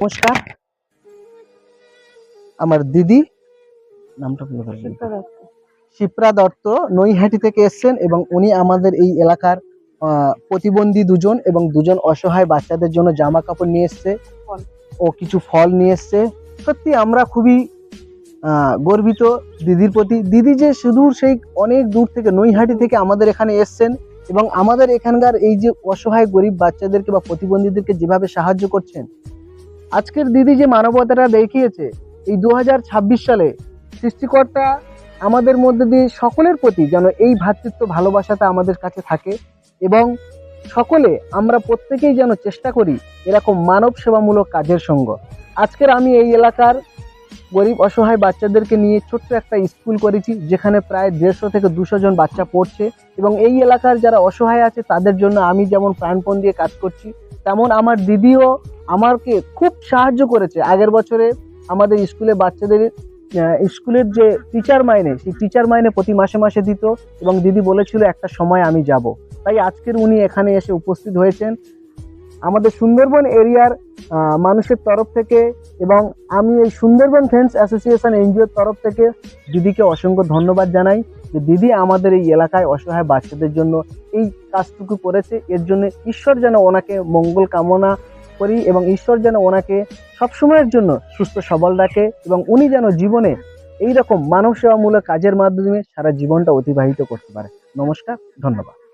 নমস্কার আমার দিদি নামটা বলে বলবেন শিপ্রা দত্ত। নৈহাটি থেকে এসেছেন এবং উনি আমাদের এই এলাকার প্রতিবন্ধী দুজন এবং দুজন অসহায় বাচ্চাদের জন্য জামা কাপড় নিয়ে এসছে ও কিছু ফল নিয়ে এসছে। সত্যি আমরা খুবই গর্বিত দিদির প্রতি। দিদি যে সুদূর সেই অনেক দূর থেকে নৈহাটি থেকে আমাদের এখানে এসছেন এবং আমাদের এখানকার এই যে অসহায় গরিব বাচ্চাদেরকে বা প্রতিবন্ধীদেরকে যেভাবে সাহায্য করছেন আজকের দিদি যে মানবতাটা দেখিয়েছে, এই দু হাজার ছাব্বিশ সালে সৃষ্টিকর্তা আমাদের মধ্যে দিয়ে সকলের প্রতি যেন এই ভ্রাতৃত্ব ভালোবাসাটা আমাদের কাছে থাকে এবং সকলে আমরা প্রত্যেকেই যেন চেষ্টা করি এরকম মানব সেবামূলক কাজের সঙ্গ। আজকের আমি এই এলাকার গরিব অসহায় বাচ্চাদেরকে নিয়ে ছোট্ট একটা স্কুল করেছি, যেখানে প্রায় দেড়শো থেকে দুশো জন বাচ্চা পড়ছে এবং এই এলাকার যারা অসহায় আছে তাদের জন্য আমি যেমন প্রাণপণ দিয়ে কাজ করছি, তেমন আমার দিদিও আমাকে খুব সাহায্য করেছে। আগের বছরে আমাদের স্কুলে বাচ্চাদের স্কুলের যে টিচার মাইনে, সেই টিচার মাইনে প্রতি মাসে মাসে দিত এবং দিদি বলেছিল, একটা সময় আমি যাব। তাই আজকের উনি এখানে এসে উপস্থিত হয়েছেন। আমাদের সুন্দরবন এরিয়ার মানুষের তরফ থেকে এবং আমি এই সুন্দরবন ফ্রেন্ডস অ্যাসোসিয়েশন এনজিওর তরফ থেকে দিদিকে অসংখ্য ধন্যবাদ জানাই যে দিদি আমাদের এই এলাকায় অসহায় বাচ্চাদের জন্য এই কাজটুকু করেছে। এর জন্য ঈশ্বর যেন ওনাকে মঙ্গল কামনা করি এবং ঈশ্বর যেন ওনাকে সবসময়ের জন্য সুস্থ, সবল রাখে এবং উনি যেন জীবনে এই রকম মানব সেবামূলক কাজের মাধ্যমে সারা জীবনটা অতিবাহিত করতে পারে। নমস্কার, ধন্যবাদ।